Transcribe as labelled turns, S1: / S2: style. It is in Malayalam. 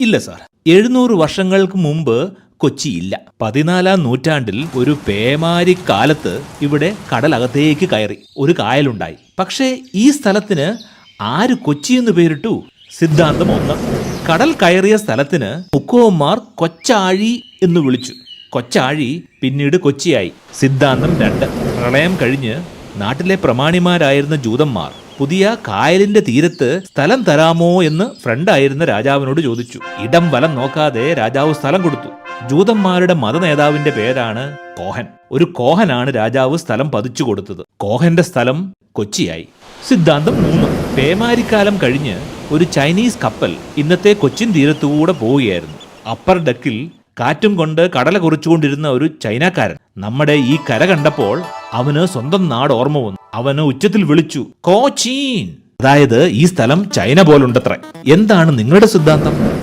S1: ഇല്ല സാർ. എഴുന്നൂറ് വർഷങ്ങൾക്ക് മുമ്പ് കൊച്ചിയില്ല. പതിനാലാം നൂറ്റാണ്ടിൽ ഒരു പേമാരി കാലത്ത് ഇവിടെ കടലകത്തേക്ക് കയറി ഒരു കായലുണ്ടായി. പക്ഷേ ഈ സ്ഥലത്തിന് ആര് കൊച്ചി എന്ന് പേരിട്ടു? സിദ്ധാന്തം ഒന്ന്. കടൽ കയറിയ സ്ഥലത്തിന് മുക്കോമാർ കൊച്ചാഴി എന്ന് വിളിച്ചു. കൊച്ചാഴി പിന്നീട് കൊച്ചിയായി. സിദ്ധാന്തം രണ്ട്. പ്രളയം കഴിഞ്ഞ് നാട്ടിലെ പ്രമാണിമാരായിരുന്ന ജൂതന്മാർ പുതിയ കായലിന്റെ തീരത്ത് സ്ഥലം തരാമോ എന്ന് ഫ്രണ്ടായിരുന്ന രാജാവിനോട് ചോദിച്ചു. ഇടം വലം നോക്കാതെ രാജാവ് സ്ഥലം കൊടുത്തു. ജൂതന്മാരുടെ മതനേതാവിന്റെ പേരാണ് കോഹൻ. ഒരു കോഹനാണ് രാജാവ് സ്ഥലം പതിച്ചു കൊടുത്തത്. കോഹന്റെ സ്ഥലം കൊച്ചിയായി. സിദ്ധാന്തം മൂന്ന്. പേമാരിക്കാലം കഴിഞ്ഞ് ഒരു ചൈനീസ് കപ്പൽ ഇന്നത്തെ കൊച്ചിൻ തീരത്തുകൂടെ പോവുകയായിരുന്നു. അപ്പർ ഡക്കിൽ കാറ്റും കൊണ്ട് കടല കുറിച്ചുകൊണ്ടിരുന്ന ഒരു ചൈനക്കാരൻ നമ്മുടെ ഈ കര കണ്ടപ്പോൾ അവന് സ്വന്തം നാട് ഓർമ്മ വന്നു. അവന് ഉച്ചത്തിൽ വിളിച്ചു കോച്ചീൻ. അതായത് ഈ സ്ഥലം ചൈന പോലുണ്ടത്രേ. എന്താണ് നിങ്ങളുടെ സിദ്ധാന്തം?